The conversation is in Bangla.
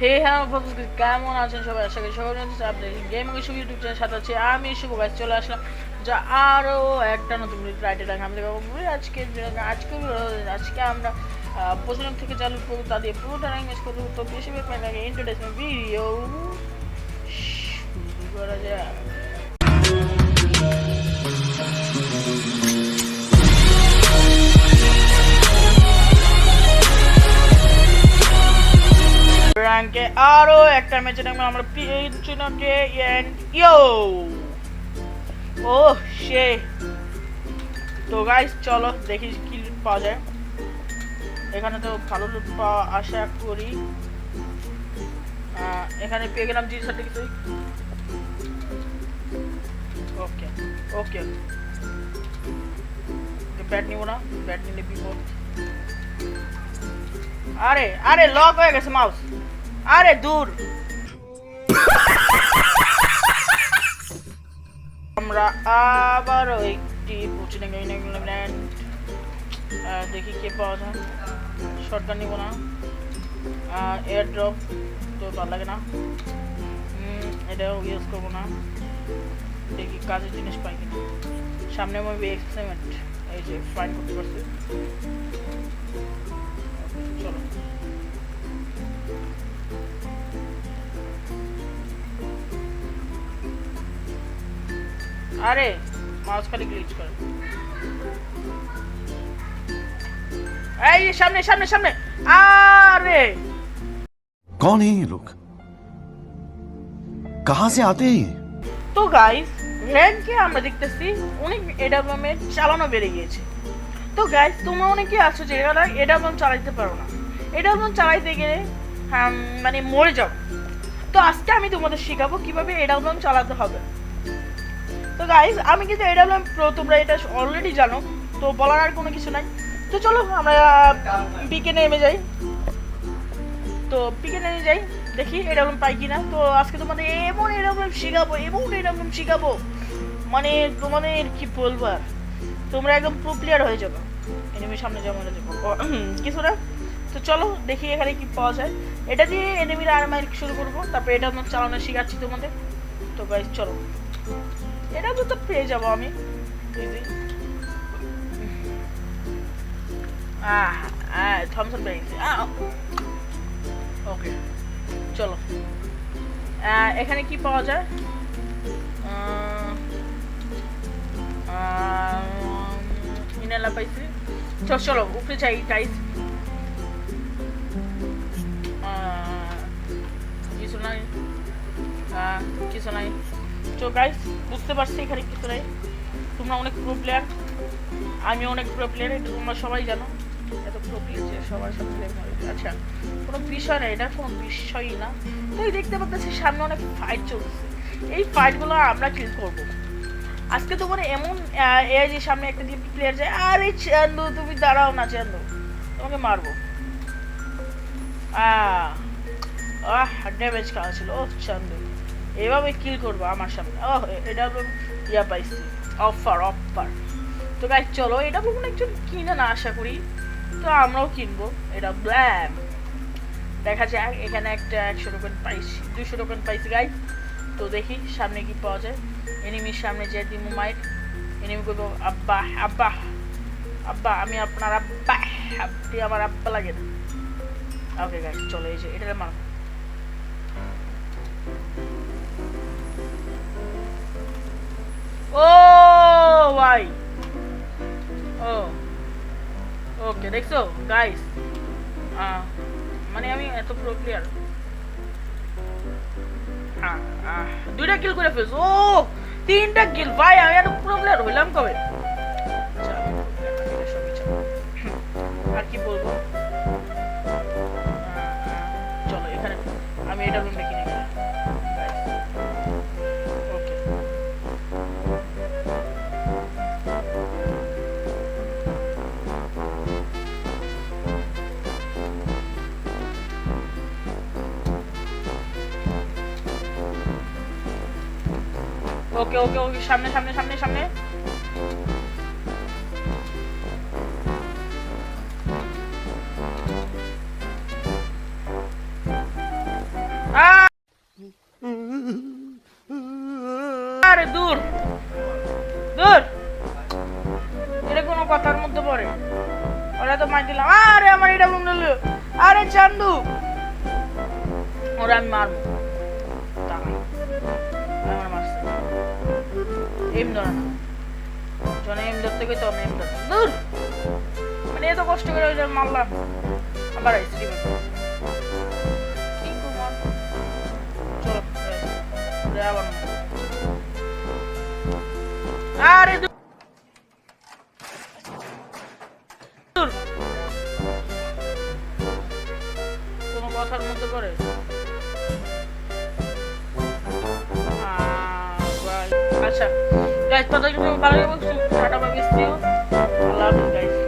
হে হ্যাঁ কেমন আছেন সবাই? আশা করি সবাই ভালো আছেন। আপনাদের গেম শুভ ইউটিউব চ্যানেল সাথে আছে। আমি শুভ গাছ চলে আসলাম যা আরও একটা নতুন রাইটে দেখা আমি দেখাবো আজকে আজকে আজকে আমরা প্রথম থেকে চালু করব তাদের পুরোটা ল্যাঙ্গুয়েজ করব। তো বেশি এন্টারটেনমেন্ট ভিডিও শুরু করা যাক। র্যাঙ্কে আরও একটা ম্যাচে নামে আমরা পিএনচিনকে ইয়ো ও, সে। তো গাইস চলো দেখি কি লুট পাওয়া যায়। এখানে তো ভালো লুট পাওয়া আশা করি। এখানে পেয়ে গেলাম জি সার্টিফিকেট ওকে ওকে ব্যাট নিব না ব্যাট নিলে বিপদ। আরে আরে লক হয়ে গেছে মাউস আরে দূর। আমরা আবার একটি দেখি কে পাওয়া যায়। শর্টগান নিব না। এয়ার ড্রপ তো ভালো লাগে না। এটাও ইউজ করব না। দেখি কাজের জিনিস পাই কিনা। সামনে মুভি এক্সপেরিমেন্ট এই যে ফাইন করতে পারছি। চলো। আরে মাউস খালি গ্লিচ করে এই সামনে সামনে সামনে আরে कौन है ये लोग कहां से आते हैं ये তো গাইস র্যাঙ্কে আমরা দেখতেছি অনেক এডাব্লামের চালানো বেড়ে গিয়েছে তো গাইস তোমরা অনেকে আছো যে এরা এডাব্লাম চালাইতে পারো না এডাব্লাম চালাইতে গেলে হ্যাঁ, মানে মরে যাও তো আজকে আমি তোমাদের শেখাবো কিভাবে এডাব্লাম চালাতে হবে তো গাইস আমি কিন্তু এটা প্রো তোমরা এটা অলরেডি জানো, তো বলার আর কোনো কিছু নাই। তো চলো, আমরা পিকে নেমে যাই। তো পিকে নেমে যাই, দেখি এরকম পাই কিনা। তো আজকে তোমাদের এমন এরকম শিখাবো, এমন এরকম শিখাবো। মানে তোমাদের কি বলব আর? তোমরা একদম প্রো প্লেয়ার হয়ে যাবে। এনিমির সামনে যাব। না যাব কিছু না। তো চলো, দেখি এখানে কি পাওয়া যায়। এটা দিয়ে এনিমির আর মাইল শুরু করব। তারপরে এটা চালানো শিখাচ্ছি তোমাদের। তো গাইজ চলো। এটা তো পেয়ে যাব আমি। ইজি থমসন পেয়েছি আহ ওকে চলো। এখানে কি পাওয়া যায়? ইনালা পাইছি। চলো চলো, উপরে যাই গাইস কিছু নাই। কিছু নাই। তো গাইস বুঝতে পারছি এখানে কিছু নাই। তোমরা অনেক প্রো প্লেয়ার আমি অনেক প্রো প্লেয়ার এটা তোমরা সবাই জানো। এত প্রো প্লেয়ার যে সবার সাথে। আচ্ছা কোনো বিষয় না এটা কোনো বিষয়ই না। তো এই দেখতে পাচ্ছি সামনে অনেক ফাইট চলছে। এই ফাইটগুলো আমরা কিল করব। আজকে তোমার এমন আহ, এই যে সামনে একটা ডিপি প্লেয়ার যায় আরে চান্দু তুমি দাঁড়াও না চান্দু তোমাকে মারবো। আহ আহ ড্যামেজ খাওয়া ছিল। ও চান্দু। এভাবে কিল করব আমার সামনে। ও এটা ইয়া পাইছি। Offer offer. তো গাইজ চলো, এটা কোনো একজন কিনে না, আশা করি। তো আমরাও কিনবো। এটা ব্ল্যাম দেখা যাক, এখানে একটা একশো টোকেন পাইছি দুশো টোকেন পাইছি গাইজ তো দেখি, সামনে কি পাওয়া যায়। এনিমির সামনে যে দিমু মাইট এনিমি করব আব্বা আব্বা আব্বা, আমি আপনার আব্বা আপনি আমার আব্বা লাগে না। ওকে গাইজ চলো, এই যে এটা মার। ভাই ও ওকে দেখছ? গাইস মানে আমি এত প্রো প্লেয়ার দুইটা কিল করে ফেলছো। ও, তিনটা কিল ভাই, আমি এত প্রো প্লেয়ার হইলাম কবে? আচ্ছা। আর কি বলব? চলো, এখানে আমি এটা রুম দেখি ওকে ওকে ওকে, সামনে সামনে সামনে সামনে। আরে, দূর। কোনো কথার মধ্যে পড়ে। ওরা তো মাই দিলাম। আরে, আমার এটা আরে, চান্দু। ওরা, আমি মারবো। এম ধরে না জনে এম ধরতে গেছে অন্য এম ধরে দূর! মানে এত কষ্ট করে ওই মারলাম। আবার আইসি কি আর? চলো আবার আরে দূর! দূর। কোনো কথার মধ্যে করে আচ্ছা। গাইজ কিন্তু ভালো লাগে tata bye love you guys